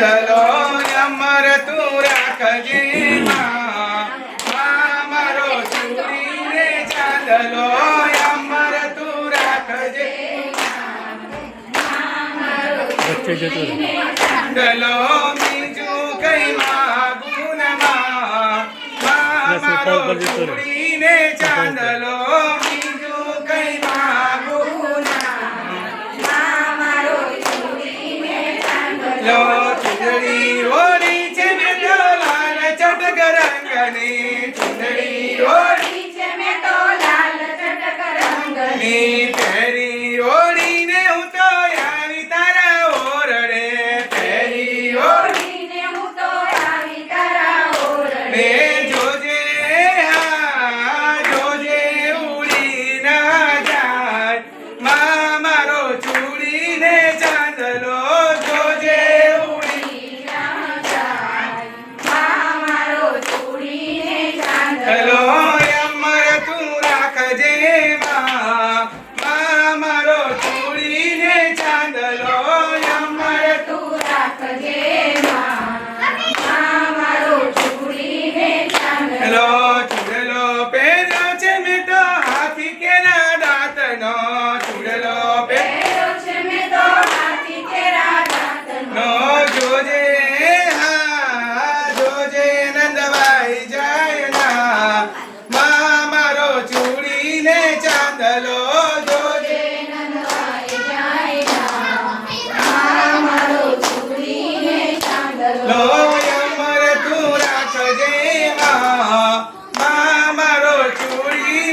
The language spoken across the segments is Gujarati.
ચલો અમર તું રાખજે મારો સુરીને ચાંદલો અમર તું રાખજે વચ્ચે જતો ચલો બીજું કઈ માગુનમાં મારો સુરીને ચાંદલો சுந்தரி ஓடி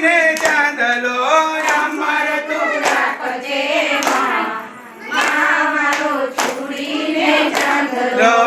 રે ચાંદલો અમર તું રાખજે માં. મારો છોડીને ચાંદલો.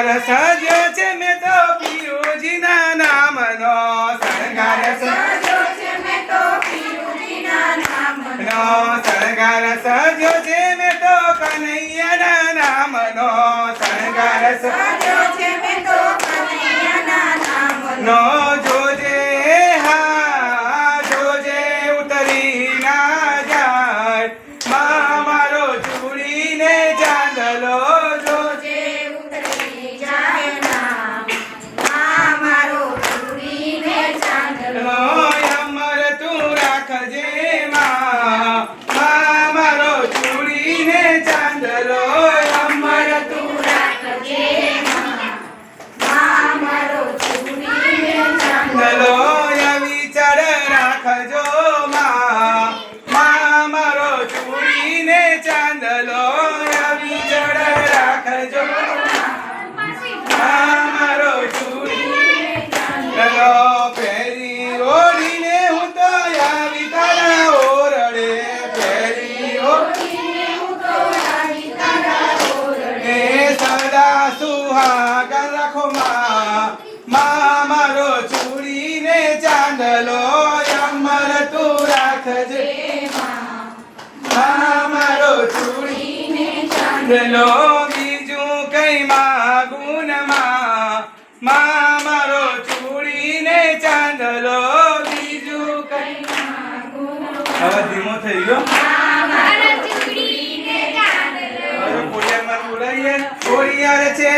શણગાર સજ્યો છે મેં તો પિયુજીના નામનો શણગાર સજ્યો છે મેં તો પિયુજીના નામનો શણગાર સજ્યો છે મેં તો કનૈયાના નામનો શણગાર સજ્યો માં આગળ રાખો માં. માં મારો ચાંદલો અમર તું રાખજે. માં મારો ચૂડીને ચાંદલો બીજું કઈ માગું ને માં. માં મારો ચૂડીને ચાંદલો બીજું કઈ હવે ધીમો થઈ ગયો. કોડિયા છે